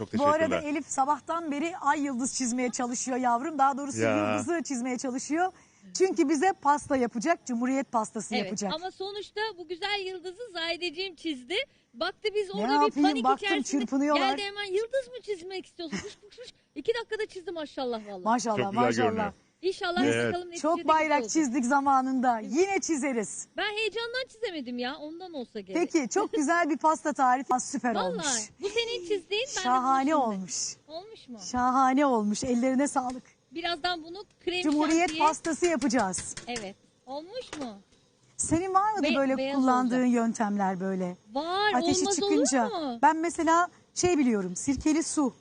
Çok Bu teşekkürler. arada Elif sabahtan beri ay yıldız çizmeye çalışıyor yavrum. Daha doğrusu Ya. yıldızı çizmeye çalışıyor. Çünkü bize pasta yapacak. Cumhuriyet pastası Evet yapacak. ama sonuçta bu güzel yıldızı Zahideciğim çizdi. Baktı biz Ne orada bir yapayım? panik Baktım içerisinde. çırpınıyorlar. Geldi hemen yıldız mı çizmek istiyorsun? Fış. İki dakikada çizdi maşallah vallahi. Maşallah Çok güzel maşallah. görünüyor. İnşallah Evet. bakalım neticede Çok güzel bayrak olacak. çizdik zamanında. Yine çizeriz. Ben heyecandan çizemedim ya ondan olsa gerek. Peki çok güzel bir pasta tarifi. Süper Vallahi olmuş. bu senin çizdiğin ben Şahane de bunu çizdim. olmuş. Olmuş mu? Şahane olmuş. Ellerine sağlık. Birazdan bunu krem Cumhuriyet şantiye- pastası yapacağız. Evet. Olmuş mu? Senin var mıdır Be- böyle beyaz kullandığın olacak. yöntemler böyle? Var Ateşi olmaz çıkınca. olur mu? Ben mesela şey biliyorum. Sirkeli su.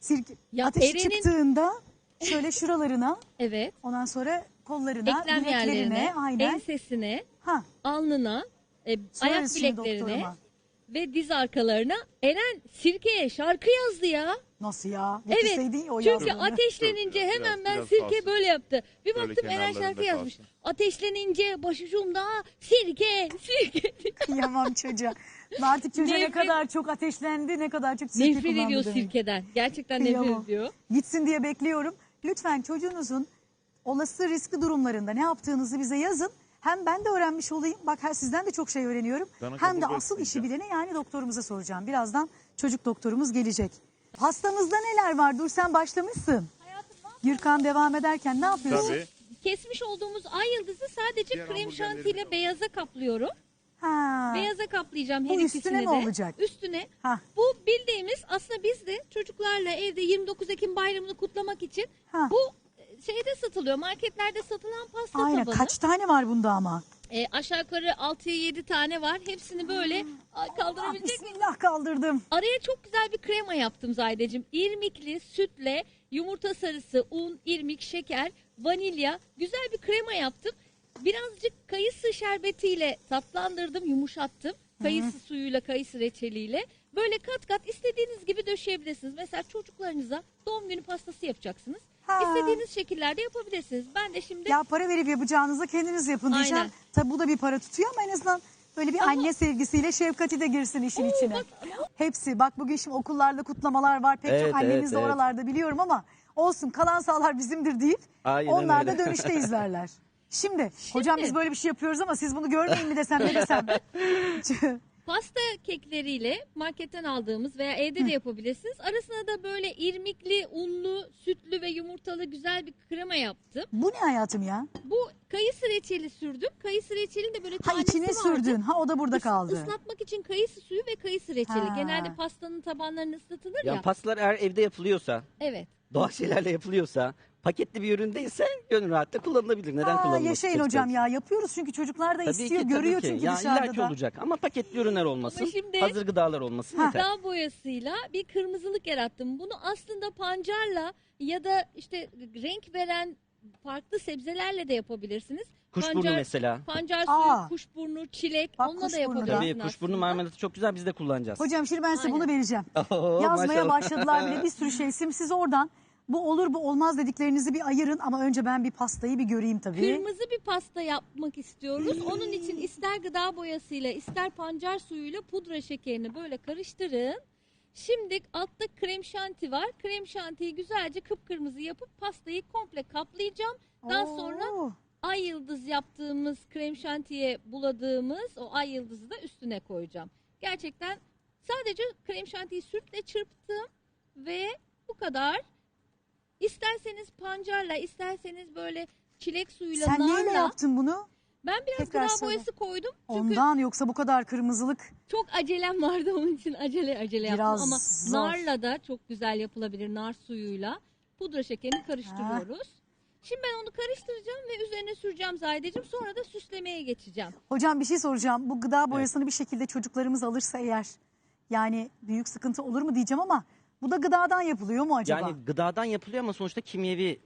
Sirke, Ya ateşi Eren'in- çıktığında şöyle şuralarına Evet. ondan sonra kollarına, Eklem bileklerine yerlerine, aynen. ensesine, Ha, alnına, e, ayak sorarız şimdi bileklerine doktoruma. ve diz arkalarına Eren sirkeye şarkı yazdı ya. Nasıl ya? Evet. Getirseydin ya o Çünkü yazdığını. ateşlenince Biraz- hemen biraz- ben biraz sirke kalsın. böyle yaptı. Bir Böyle baktım Eren kenarlarında şarkı yazmış. kalsın. Ateşlenince başucumda sirke, sirke. Kıyamam çocuğa. Artık çocuğa ne Nefret- kadar çok ateşlendi, ne kadar çok sirke nefret kullandı ediyor demek. sirkeden. Gerçekten Kıyamam. nefret ediyor. Gitsin diye bekliyorum. Lütfen çocuğunuzun olası riskli durumlarında ne yaptığınızı bize yazın. Hem ben de öğrenmiş olayım. Bak her sizden de çok şey öğreniyorum. Sana Hem de asıl işi bilene yani doktorumuza soracağım. Birazdan çocuk doktorumuz gelecek. Hastamızda neler var? Dur sen başlamışsın. Gürkan devam ederken ne yapıyorsun? Tabii. Kesmiş olduğumuz ay yıldızı sadece Diğer krem şantiyle beyaza kaplıyorum. Ha. Beyaza kaplayacağım Bu her üstüne ikisini mi de. olacak? Üstüne. Ha. Bu bildiğimiz aslında biz de çocuklarla evde 29 Ekim bayramını kutlamak için Ha. bu e, şeyde satılıyor. Marketlerde satılan pasta Aynen. tabanı. Kaç tane var bunda ama? E, aşağı yukarı 6-7 tane var. Hepsini böyle Ay, Ah, kaldırabilecek bismillah kaldırdım. Araya çok güzel bir krema yaptım Zahideciğim. İrmikli, sütle, yumurta sarısı, un, irmik, şeker, vanilya. Güzel bir krema yaptım. Birazcık kayısı şerbetiyle tatlandırdım, yumuşattım. Kayısı suyuyla, kayısı reçeliyle. Böyle kat kat istediğiniz gibi döşeyebilirsiniz. Mesela çocuklarınıza doğum günü pastası yapacaksınız. Ha. İstediğiniz şekillerde yapabilirsiniz. Ben de şimdi Ya para verip yapacağınıza kendiniz yapın diyeceğim. Aynen. Tabi bu da bir para tutuyor ama en azından böyle bir Ama- anne sevgisiyle şefkati de girsin işin Oo, içine. bak Hepsi. Bak bugün şimdi okullarda kutlamalar var. Pek Evet, çok annemiz evet, de evet. oralarda biliyorum ama olsun kalan sağlar bizimdir deyip Aynen onlar da öyle. dönüşte izlerler. Şimdi, hocam biz böyle bir şey yapıyoruz ama siz bunu görmeyin mi desem ne desem. Pasta kekleriyle marketten aldığımız veya evde de yapabilirsiniz. Arasına da böyle irmikli, unlu, sütlü ve yumurtalı güzel bir krema yaptım. bu ne hayatım ya? Bu kayısı reçeli sürdüm. Kayısı reçelin de böyle Ha tanesi içine vardı. sürdün. Ha o da burada Is- kaldı. Islatmak için kayısı suyu ve kayısı reçeli. Ha. Genelde pastanın tabanlarını ıslatılır ya. Yani pastalar eğer evde yapılıyorsa, evet. doğal şeylerle yapılıyorsa, paketli bir ürün değilse gönül rahatlıkla kullanılabilir. Neden Aa, kullanılmasın? yaşayın hocam ya yapıyoruz çünkü çocuklar da Tabii istiyor ki, görüyor ki. çünkü ya dışarıda illaki da. olacak ama paketli ürünler olmasın. Şimdi- Hazır gıdalar olmasın yeter. Gıda boyasıyla bir kırmızılık yarattım. Bunu aslında pancarla ya da işte renk veren farklı sebzelerle de yapabilirsiniz. Kuşburnu Pancar- mesela. Pancar Aa. suyu, kuşburnu, çilek Bak onunla da kuşburnu da. yapabilirsiniz. Tabii kuşburnu marmelatı çok güzel biz de kullanacağız. Hocam şimdi ben size Aynen. bunu vereceğim. Oo, Yazmaya maşallah. başladılar bile bir sürü şey. Şimdi siz oradan bu olur bu olmaz dediklerinizi bir ayırın ama önce ben bir pastayı bir göreyim tabii. Kırmızı bir pasta yapmak istiyoruz. Onun için ister gıda boyasıyla ister pancar suyuyla pudra şekerini böyle karıştırın. Şimdi altta krem şanti var. Krem şantiyi güzelce kıpkırmızı yapıp pastayı komple kaplayacağım. Daha sonra Oo. ay yıldız yaptığımız krem şantiye buladığımız o ay yıldızı da üstüne koyacağım. Gerçekten sadece krem şantiyi sütle çırptım ve bu kadar. İsterseniz pancarla, isterseniz böyle çilek suyuyla, Sen neyle narla. yaptın bunu? Ben biraz Tekrar gıda söyle. boyası koydum. Çünkü Ondan yoksa bu kadar kırmızılık. çok acelem vardı onun için acele acele yaptım. Biraz Ama zor. narla da çok güzel yapılabilir nar suyuyla. Pudra şekerini karıştırıyoruz. Şimdi ben onu karıştıracağım ve üzerine süreceğim Zahideciğim. Sonra da süslemeye geçeceğim. Hocam bir şey soracağım. Bu gıda boyasını bir şekilde çocuklarımız alırsa eğer yani büyük sıkıntı olur mu diyeceğim ama bu da gıdadan yapılıyor mu acaba? Yani gıdadan yapılıyor ama sonuçta kimyevi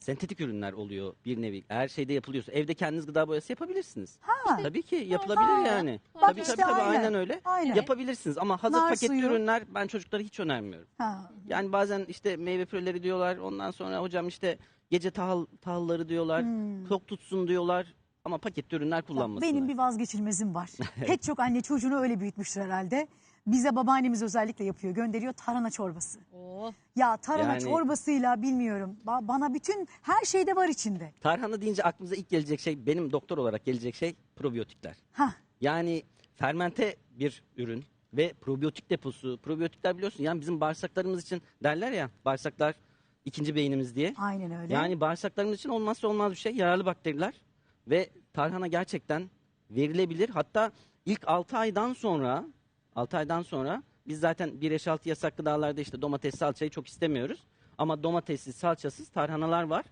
sentetik ürünler oluyor bir nevi. Eğer şeyde yapılıyorsa evde kendiniz gıda boyası yapabilirsiniz. ha. Tabii ki yapılabilir Ha. yani. Bak tabii işte tabii tabii aynen. aynen öyle. Aynen. Yapabilirsiniz ama hazır Nar paketli suyu. ürünler ben çocuklara hiç önermiyorum. ha. Yani bazen işte meyve püreleri diyorlar. Ondan sonra hocam işte gece tahıl tahılları diyorlar. Hmm. Tok tutsun diyorlar. Ama paketli ürünler kullanmasınlar. Benim bir vazgeçilmezim var. Pek çok anne çocuğunu öyle büyütmüştür herhalde. Bize babaannemiz özellikle yapıyor. Gönderiyor tarhana çorbası. Oo. Ya tarhana Yani- çorbasıyla bilmiyorum. Ba- bana bütün her şeyde var içinde. Tarhana deyince aklımıza ilk gelecek şey benim doktor olarak gelecek şey probiyotikler. Hah. Yani fermente bir ürün ve probiyotik deposu. Probiyotikler biliyorsun yani bizim bağırsaklarımız için derler ya bağırsaklar ikinci beynimiz diye. Aynen öyle. Yani bağırsaklarımız için olmazsa olmaz bir şey yararlı bakteriler ve tarhana gerçekten verilebilir. Hatta ilk 6 aydan sonra 6 aydan sonra biz zaten 1 yaş altı yasak gıdalarda işte domates salçayı çok istemiyoruz. Ama domatessiz salçasız tarhanalar var.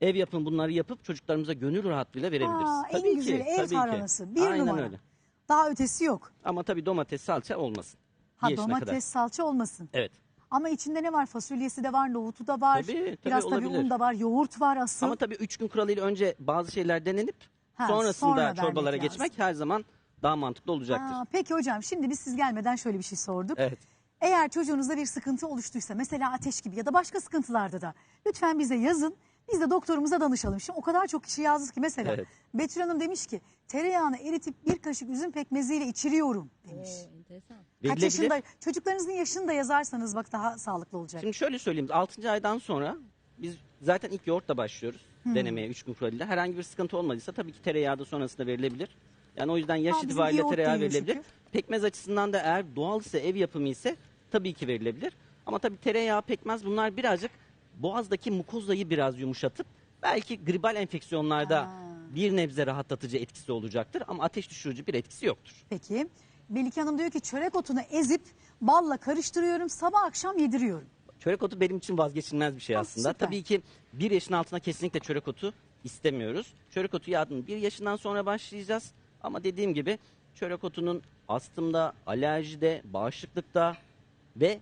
Ev yapın bunları yapıp çocuklarımıza gönül rahatlığıyla verebiliriz. Aa, en Tabii ki, ev tabii ki. tarhanası. Bir Aynen numara. öyle. Daha ötesi yok. Ama tabii domates salça olmasın. Ha Bir yaşına domates kadar. salça olmasın. Evet. Ama içinde ne var? Fasulyesi de var, nohutu da var. Tabii, tabii Biraz tabii olabilir. un da var, yoğurt var asıl. Ama tabii 3 gün kuralıyla önce bazı şeyler denenip Ha, sonrasında sonra çorbalara lazım. geçmek her zaman daha mantıklı olacaktır. Aa, peki hocam şimdi biz siz gelmeden şöyle bir şey sorduk. Evet. Eğer çocuğunuzda bir sıkıntı oluştuysa mesela ateş gibi ya da başka sıkıntılarda da lütfen bize yazın. Biz de doktorumuza danışalım. Şimdi o kadar çok kişi yazdı ki mesela Evet. Betül Hanım demiş ki tereyağını eritip bir kaşık üzüm pekmeziyle içiriyorum demiş. Oo, enteresan. Kaç Verilebilir. yaşında çocuklarınızın yaşını da yazarsanız bak daha sağlıklı olacak. Şimdi şöyle söyleyeyim. 6. aydan sonra biz zaten ilk yoğurtla başlıyoruz Hmm. denemeye 3 gün kuralıyla. Herhangi bir sıkıntı olmadıysa tabii ki tereyağı da sonrasında verilebilir. Yani o yüzden yaş bizim itibariyle tereyağı verilebilir. çünkü. Pekmez açısından da eğer doğal ise ev yapımı ise tabii ki verilebilir. Ama tabii tereyağı, pekmez bunlar birazcık boğazdaki mukozayı biraz yumuşatıp belki gribal enfeksiyonlarda bir nebze rahatlatıcı etkisi olacaktır ama ateş düşürücü bir etkisi yoktur. Peki Melike Hanım diyor ki çörek otunu ezip balla karıştırıyorum sabah akşam yediriyorum. Çörek otu benim için vazgeçilmez bir şey Ah, aslında. süper. Tabii ki bir yaşın altına kesinlikle çörek otu istemiyoruz. Çörek otu yardımı bir yaşından sonra başlayacağız. Ama dediğim gibi çörek otunun astımda, alerjide, bağışıklıkta ve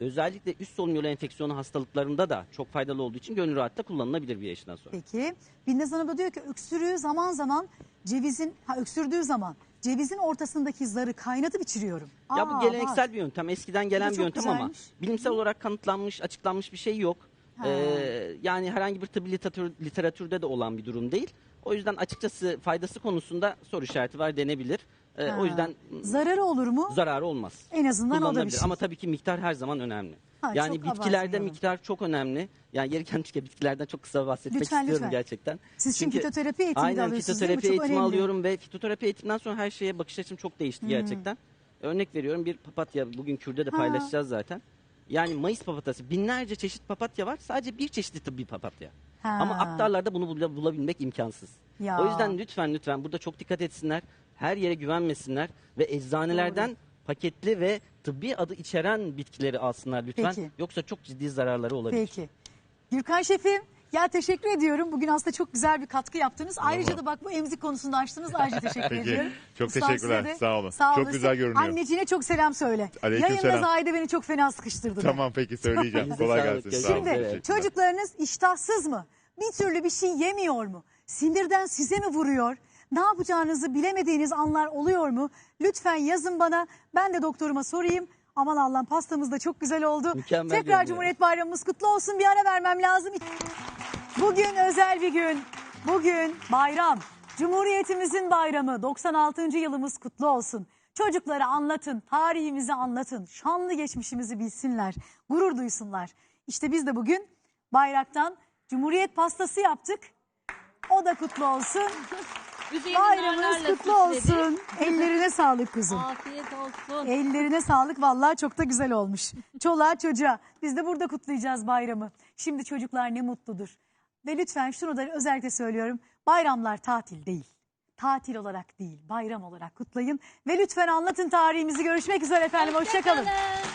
özellikle üst solunum yolu enfeksiyonu hastalıklarında da çok faydalı olduğu için gönül rahatlıkla kullanılabilir bir yaşından sonra. Peki Binnaz Hanım da diyor ki öksürüğü zaman zaman cevizin ha öksürdüğü zaman cevizin ortasındaki zarı kaynatıp içiriyorum. Ya Aa, bu geleneksel var. bir yöntem. Eskiden gelen bir çok yöntem ama güzelmiş. bilimsel olarak kanıtlanmış, açıklanmış bir şey yok. Ha. Ee, yani herhangi bir tıbbi literatür, literatürde de olan bir durum değil. O yüzden açıkçası faydası konusunda soru işareti var denebilir. Ee, Ha. o yüzden Zararı olur mu? zararı olmaz. En azından o da bir Kullanılabilir. şey. Ama tabii ki miktar her zaman önemli. Ha, yani çok bitkilerde abartmayalım. miktar çok önemli. Yani yeri gelmişken bitkilerden çok kısa bahsetmek Lütfen, istiyorum lütfen. gerçekten. Siz çünkü fitoterapi eğitimi de Aynen alıyorsunuz değil mi? fitoterapi Çok eğitimi önemli. alıyorum ve fitoterapi eğitiminden sonra her şeye bakış açım çok değişti Hmm. gerçekten. Örnek veriyorum bir papatya bugün kürde de Ha. paylaşacağız zaten. Yani Mayıs papatyası binlerce çeşit papatya var sadece bir çeşitli tıbbi papatya. Ha. Ama aktarlarda bunu bula- bulabilmek imkansız. Ya. O yüzden lütfen lütfen burada çok dikkat etsinler. Her yere güvenmesinler ve eczanelerden paketli ve tıbbi adı içeren bitkileri alsınlar lütfen. Peki. Yoksa çok ciddi zararları olabilir. Peki. Gürkan Şefim ya teşekkür ediyorum. Bugün aslında çok güzel bir katkı yaptınız. Ayrıca da bak bu emzik konusunda açtınız. Ayrıca teşekkür Peki. ediyorum. Çok Ustam teşekkürler. size de Sağ olun. Sağ Çok güzel görünüyor. Anneciğine çok selam söyle. Aleykümselam. Yayında Zahide beni çok fena sıkıştırdı. Tamam peki söyleyeceğim. Kolay gelsin. Şimdi Teşekkürler. çocuklarınız iştahsız mı? Bir türlü bir şey yemiyor mu? Sinirden size mi vuruyor? Ne yapacağınızı bilemediğiniz anlar oluyor mu? Lütfen yazın bana. Ben de doktoruma sorayım. Aman Allah'ım pastamız da çok güzel oldu. Mükemmel Tekrar görünüyor. Cumhuriyet Bayramımız kutlu olsun. Bir ara vermem lazım. Bugün özel bir gün. Bugün bayram. Cumhuriyetimizin bayramı. 96. yılımız kutlu olsun. Çocuklara anlatın, tarihimizi anlatın, şanlı geçmişimizi bilsinler, gurur duysunlar. İşte biz de bugün bayraktan Cumhuriyet pastası yaptık. O da kutlu olsun. Üzerine Bayramınız narlarla kutlu olsun. Ellerine sağlık kuzum. Afiyet olsun. Ellerine sağlık vallahi çok da güzel olmuş. Çoluğa çocuğa biz de burada kutlayacağız bayramı. Şimdi çocuklar ne mutludur. Ve lütfen şunu da özellikle söylüyorum. Bayramlar tatil değil. Tatil olarak değil bayram olarak kutlayın. Ve lütfen anlatın tarihimizi. Görüşmek üzere efendim. Hoşçakalın. Hoşçakalın.